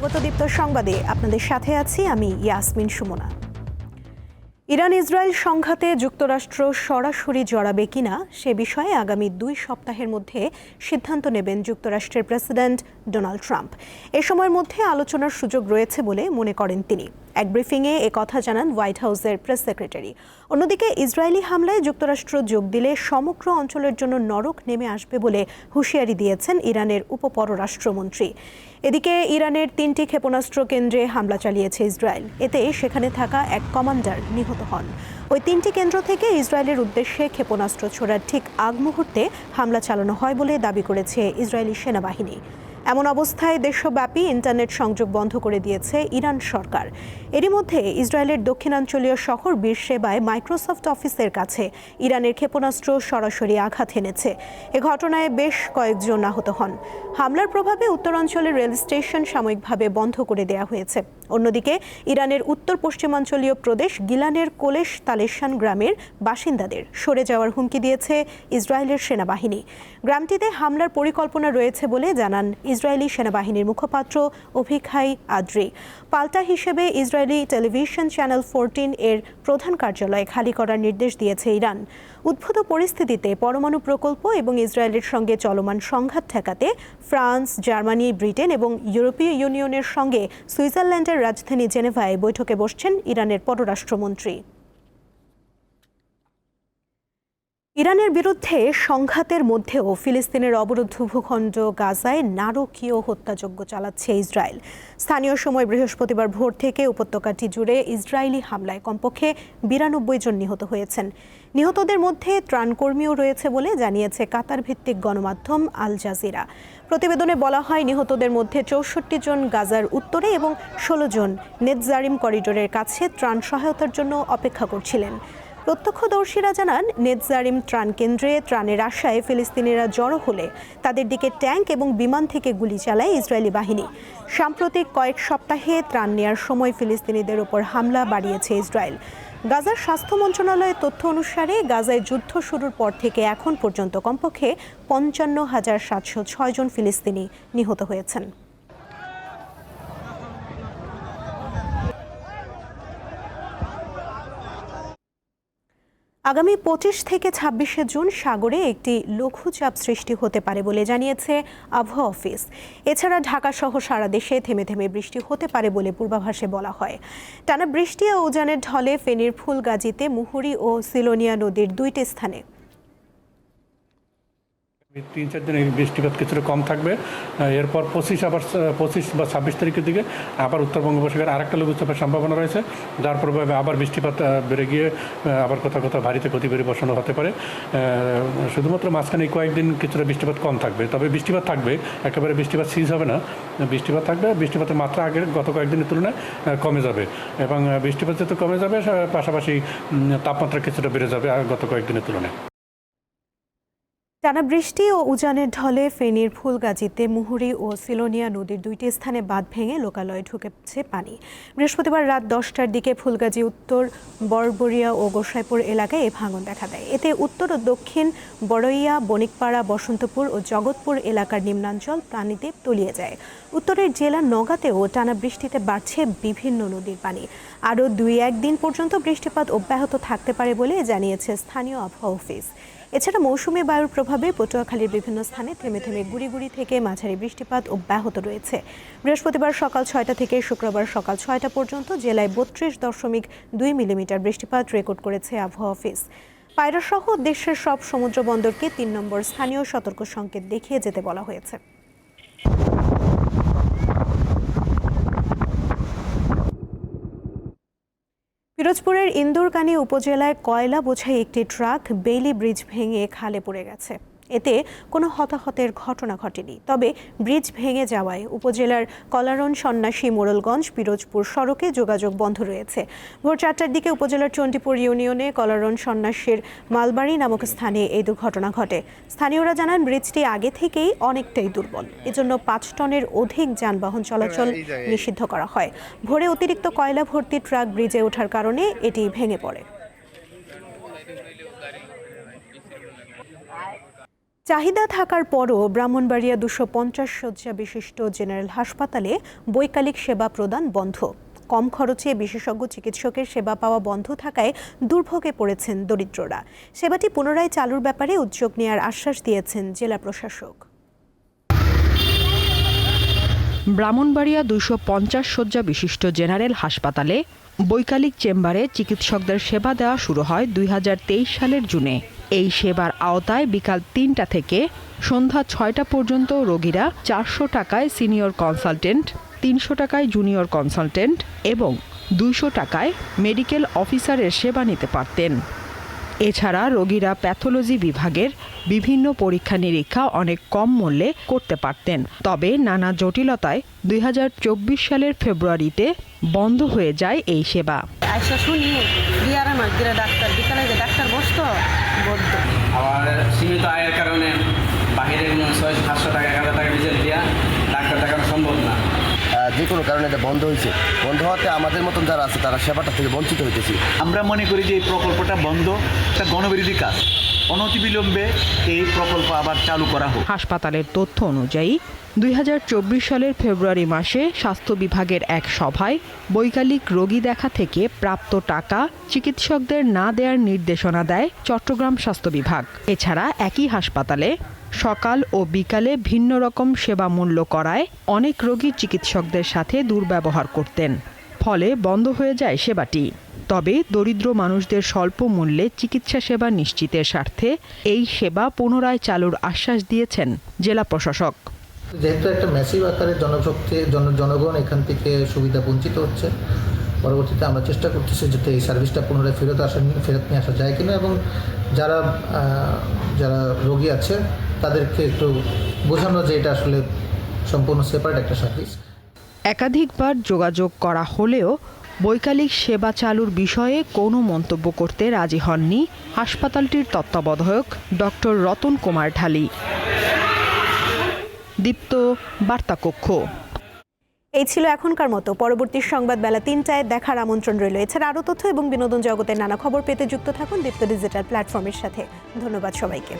স্বাগত দীপ্ত সংবাদে। আপনাদের সাথে আছি আমি ইয়াসমিন সুমনা। ইরান ইসরায়েল সংঘাতে যুক্তরাষ্ট্র সরাসরি জড়াবে কিনা, সে বিষয়ে আগামী দুই সপ্তাহের মধ্যে সিদ্ধান্ত নেবেন যুক্তরাষ্ট্রের প্রেসিডেন্ট ডোনাল্ড ট্রাম্প। এ সময়ের মধ্যে আলোচনার সুযোগ রয়েছে বলে মনে করেন তিনি। এক ব্রিফিংয়ে এ কথা জানান হোয়াইট হাউসের প্রেস সেক্রেটারি। অন্যদিকে ইসরায়েলি হামলায় যুক্তরাষ্ট্র যোগ দিলে সমগ্র অঞ্চলের জন্য নরক নেমে আসবে বলে হুঁশিয়ারি দিয়েছেন ইরানের উপপররাষ্ট্রমন্ত্রী। এদিকে ইরানের তিনটি ক্ষেপণাস্ত্র কেন্দ্রে হামলা চালিয়েছে ইসরায়েল। এতে সেখানে থাকা এক কমান্ডার নিহত হন। ওই তিনটি কেন্দ্র থেকে ইসরায়েলের উদ্দেশ্যে ক্ষেপণাস্ত্র ছোড়ার ঠিক আগ মুহূর্তে হামলা চালানো হয় বলে দাবি করেছে ইসরায়েলি সেনাবাহিনী। এমন অবস্থায় দেশব্যাপী ইন্টারনেট সংযোগ বন্ধ করে দিয়েছে ইরান সরকার। এরই মধ্যে ইসরায়েলের দক্ষিণাঞ্চলীয় শহর বীরসেবায় মাইক্রোসফট অফিসের কাছে ইরানের ক্ষেপণাস্ত্র সরাসরি আঘাত এনেছে। এ ঘটনায় বেশ কয়েকজন আহত হন। হামলার প্রভাবে উত্তরাঞ্চলের রেল স্টেশন সাময়িকভাবে বন্ধ করে দেওয়া হয়েছে। অন্যদিকে ইরানের উত্তর পশ্চিমাঞ্চলীয় প্রদেশ গিলানের কোলেশ তালেশান গ্রামের বাসিন্দাদের সরে যাওয়ার হুমকি দিয়েছে ইসরায়েলের সেনাবাহিনী। গ্রামটিতে হামলার পরিকল্পনা রয়েছে বলে জানান ইসরায়েলি সেনাবাহিনীর মুখপাত্র অভিখাই আদ্রি। পাল্টা হিসেবে ইসরায়েলি টেলিভিশন চ্যানেল ফোরটিন এর প্রধান কার্যালয় খালি করার নির্দেশ দিয়েছে ইরান। উদ্ভূত পরিস্থিতিতে পরমাণু প্রকল্প এবং ইসরায়েলের সঙ্গে চলমান সংঘাত ঠেকাতে ফ্রান্স, জার্মানি, ব্রিটেন এবং ইউরোপীয় ইউনিয়নের সঙ্গে সুইজারল্যান্ডের রাজধানী জেনেভায় বৈঠকে বসছেন ইরানের পররাষ্ট্রমন্ত্রী। ইরানের বিরুদ্ধে সংঘাতের মধ্যেও ফিলিস্তিনের অবরুদ্ধ ভূখণ্ড গাজায় নারকীয় হত্যাযজ্ঞ চালাচ্ছে ইসরায়েল। স্থানীয় সময় বৃহস্পতিবার ভোর থেকে উপত্যকাটি জুড়ে ইসরায়েলি হামলায় কমপক্ষে বিরানব্বই জন নিহত হয়েছেন। নিহতদের মধ্যে ত্রাণকর্মীও রয়েছে বলে জানিয়েছে কাতার ভিত্তিক গণমাধ্যম আল জাজিরা। প্রতিবেদনে বলা হয়, নিহতদের মধ্যে চৌষট্টি জন গাজার উত্তরে এবং ষোলো জন নেতজারিম করিডোরের কাছে ত্রাণ সহায়তার জন্য অপেক্ষা করছিলেন। প্রত্যক্ষদর্শীরা জানান নেতজারিম ত্রাণ কেন্দ্রে ত্রাণের আশায় ফিলিস্তিনিরা জড়ো হলে তাদের দিকে ট্যাঙ্ক এবং বিমান থেকে গুলি চালায় ইসরায়েলি বাহিনী। সাম্প্রতিক কয়েক সপ্তাহে ত্রাণ নেয়ার সময় ফিলিস্তিনিদের ওপর হামলা বাড়িয়েছে ইসরায়েল। গাজার স্বাস্থ্য মন্ত্রণালয়ের তথ্য অনুসারে, গাজায় যুদ্ধ শুরুর পর থেকে এখন পর্যন্ত কমপক্ষে পঞ্চান্ন হাজার সাতশো ছয় জন ফিলিস্তিনি নিহত হয়েছেন। আগামী পঁচিশ থেকে ছাব্বিশে জুন সাগরে একটি লঘুচাপ সৃষ্টি হতে পারে বলে জানিয়েছে আবহাওয়া অফিস। এছাড়া ঢাকা সহ সারা দেশে থেমে থেমে বৃষ্টি হতে পারে বলে পূর্বাভাসে বলা হয়। টানা বৃষ্টি ও উজানের ঢলে ফেনীর ফুলগাজীতে মুহুরী ও সিলোনিয়া নদীর দুইটি স্থানে তিন, চার দিন বৃষ্টিপাত কিছুটা কম থাকবে। এরপর পঁচিশ আবার পঁচিশ বা ছাব্বিশ তারিখের দিকে আবার উত্তর বঙ্গোপসাগরে আরেকটা লঘুচাপের সম্ভাবনা রয়েছে। যার প্রভাবে আবার বৃষ্টিপাত বেড়ে গিয়ে আবার কোথাও কোথাও ভারীতে ক্ষতি বসানো হতে পারে। শুধুমাত্র মাঝখানে কয়েকদিন কিছুটা বৃষ্টিপাত কম থাকবে। তবে বৃষ্টিপাত থাকবে, একেবারে বৃষ্টিপাত সিজ হবে না। বৃষ্টিপাত থাকবে, বৃষ্টিপাতের মাত্রা আগের গত কয়েকদিনের তুলনায় কমে যাবে এবং বৃষ্টিপাত যেহেতু কমে যাবে পাশাপাশি তাপমাত্রা কিছুটা বেড়ে যাবে গত কয়েকদিনের তুলনায়। টানা বৃষ্টি ও উজানের ঢলে ফেনীর ফুলগাজীতে মুহুরী ও সিলোনিয়া নদীর দুইটি স্থানে বাঁধ ভেঙে লোকালয়ে ঢুকেছে পানি। বৃহস্পতিবার রাত দশটার দিকে ফুলগাজী, উত্তর বরবরিয়া ও গোসাইপুর এলাকায় এ ভাঙন দেখা দেয়। এতে উত্তর ও দক্ষিণ বড়ইয়া, বণিকপাড়া, বসন্তপুর ও জগৎপুর এলাকার নিম্নাঞ্চল পানিতে তলিয়ে যায়। উত্তরের জেলা নগাতেও টানা বৃষ্টিতে বাড়ছে বিভিন্ন নদীর পানি। আরও দুই একদিন পর্যন্ত বৃষ্টিপাত অব্যাহত থাকতে পারে বলে জানিয়েছে স্থানীয় আবহাওয়া অফিস। এছাড়া মৌসুমী বায়ুর প্রভাবে পটুয়াখালীর বিভিন্ন স্থানে থেমে থেমে গুড়ি গুড়ি থেকে মাঝারি বৃষ্টিপাত অব্যাহত রয়েছে। বৃহস্পতিবার সকাল ছয়টা থেকে শুক্রবার সকাল ছয়টা পর্যন্ত জেলায় বত্রিশ দশমিক দুই মিলিমিটার বৃষ্টিপাত রেকর্ড করেছে আবহাওয়া অফিস। পায়রাসহ দেশের সব সমুদ্র বন্দরকে তিন নম্বর স্থানীয় সতর্ক সংকেত দেখিয়ে যেতে বলা হয়েছে। পিরোজপুরের ইন্দুরকানী উপজেলায় কয়লা বোঝাই একটি ট্রাক বেইলি ব্রিজ ভেঙে খালে পড়ে গেছে। এতে কোনো হতাহতের ঘটনা ঘটেনি। তবে ব্রিজ ভেঙে যাওয়ায় উপজেলার কলারন সন্ন্যাসী মোড়লগঞ্জ পিরোজপুর সড়কে যোগাযোগ বন্ধ রয়েছে। ভোর চারটার দিকে উপজেলার চণ্ডীপুর ইউনিয়নে কলারন সন্ন্যাসীর মালবাড়ি নামক স্থানে এই দুর্ঘটনা ঘটে। স্থানীয়রা জানান ব্রিজটি আগে থেকেই অনেকটাই দুর্বল। এজন্য পাঁচ টনের অধিক যানবাহন চলাচল নিষিদ্ধ করা হয়। ভোরে অতিরিক্ত কয়লা ভর্তি ট্রাক ব্রিজে ওঠার কারণে এটি ভেঙে পড়ে। চাহিদা থাকার পরও ব্রাহ্মণবাড়িয়া দুশো পঞ্চাশ শয্যা বিশিষ্ট জেনারেল হাসপাতালে বৈকালিক সেবা প্রদান বন্ধ। কম খরচে বিশেষজ্ঞ চিকিৎসকের সেবা পাওয়া বন্ধ থাকায় দুর্ভোগে পড়েছেন দরিদ্ররা। সেবাটি পুনরায় চালুর ব্যাপারে উদ্যোগ নেওয়ার আশ্বাস দিয়েছেন জেলা প্রশাসক। ব্রাহ্মণবাড়িয়া দুশো পঞ্চাশ শয্যা বিশিষ্ট জেনারেল হাসপাতালে বৈকালিক চেম্বারে চিকিৎসকদের সেবা দেওয়া শুরু হয় দুই হাজার তেইশ সালের জুনে। এই সেবার আওতায় বিকাল তিনটা থেকে সন্ধ্যা ছয়টা পর্যন্ত রোগীরা চারশো টাকায় সিনিয়র কনসালটেন্ট, তিনশো টাকায় জুনিয়র কনসালটেন্ট এবং দুইশো টাকায় মেডিকেল অফিসারের সেবা নিতে পারতেন। এছাড়া রোগীরা প্যাথোলজি বিভাগের বিভিন্ন পরীক্ষা নিরীক্ষা অনেক কম মূল্যে করতে পারতেন। তবে নানা জটিলতায় দুই হাজার চব্বিশ সালের ফেব্রুয়ারিতে বন্ধ হয়ে যায় এই সেবা। শুনি ডাক্তার আমার সীমিত আয়ের কারণে বাহিরে ছয় সাতশো টাকা এক হাজার টাকা ডিজেল দেওয়া ডাক্তার দেখানো সম্ভব না। যে কোনো কারণে এটা বন্ধ হয়েছে। বন্ধ হওয়াতে আমাদের মতন যারা আছে তারা সেবাটা থেকে বঞ্চিত হইতেছি। আমরা মনে করি যে এই প্রকল্পটা বন্ধ একটা গণবিরোধী কাজ। অনতিবিলম্বে এই প্রকল্প আবার চালু করা হোক। হাসপাতালের তথ্য অনুযায়ী দুই হাজার চব্বিশ সালের ফেব্রুয়ারি মাসে স্বাস্থ্য বিভাগের এক সভায় বৈকালিক রোগী দেখা থেকে প্রাপ্ত টাকা চিকিৎসকদের না দেওয়ার নির্দেশনা দেয় চট্টগ্রাম স্বাস্থ্য বিভাগ। এছাড়া একই হাসপাতালে সকাল ও বিকালে ভিন্ন রকম সেবা মূল্য করায় অনেক রোগী চিকিৎসকদের সাথে দুর্ব্যবহার করতেন, ফলে বন্ধ হয়ে যায় সেবাটি। তবে দরিদ্র মানুষদের স্বল্প মূল্যে চিকিৎসা সেবা নিশ্চিতের স্বার্থে এই সেবা পুনরায় চালুর আশ্বাস দিয়েছেন জেলা প্রশাসক। যেহেতু একটা ম্যাসিভ আকারে জনশক্তি, জন, জনগণ এখান থেকে সুবিধা বঞ্চিত হচ্ছে, পরবর্তীতে আমরা চেষ্টা করতেছি যাতে এই সার্ভিসটা পুনরায় ফেরত আসা ফেরত নিয়ে আসা যায় কিনা এবং যারা যারা রোগী আছে, তাদেরকে একটু বোঝানো যে এটা আসলে সম্পূর্ণ সেপারেট একটা সার্ভিস একাধিকবার যোগাযোগ করা হলেও বৈকালিক সেবা চালুর বিষয়ে কোনো মন্তব্য করতে রাজি হননি হাসপাতালটির তত্ত্বাবধায়ক ডক্টর রতন কুমার ঢালি। দীপ্ত বার্তা কক্ষ এই ছিল এখনকার মতো। পরবর্তী সংবাদ বেলা তিনটায় দেখার আমন্ত্রণ রইল। এছাড়া আরও তথ্য এবং বিনোদন জগতের নানা খবর পেতে যুক্ত থাকুন দীপ্ত ডিজিটাল প্ল্যাটফর্মের সাথে। ধন্যবাদ সবাইকে।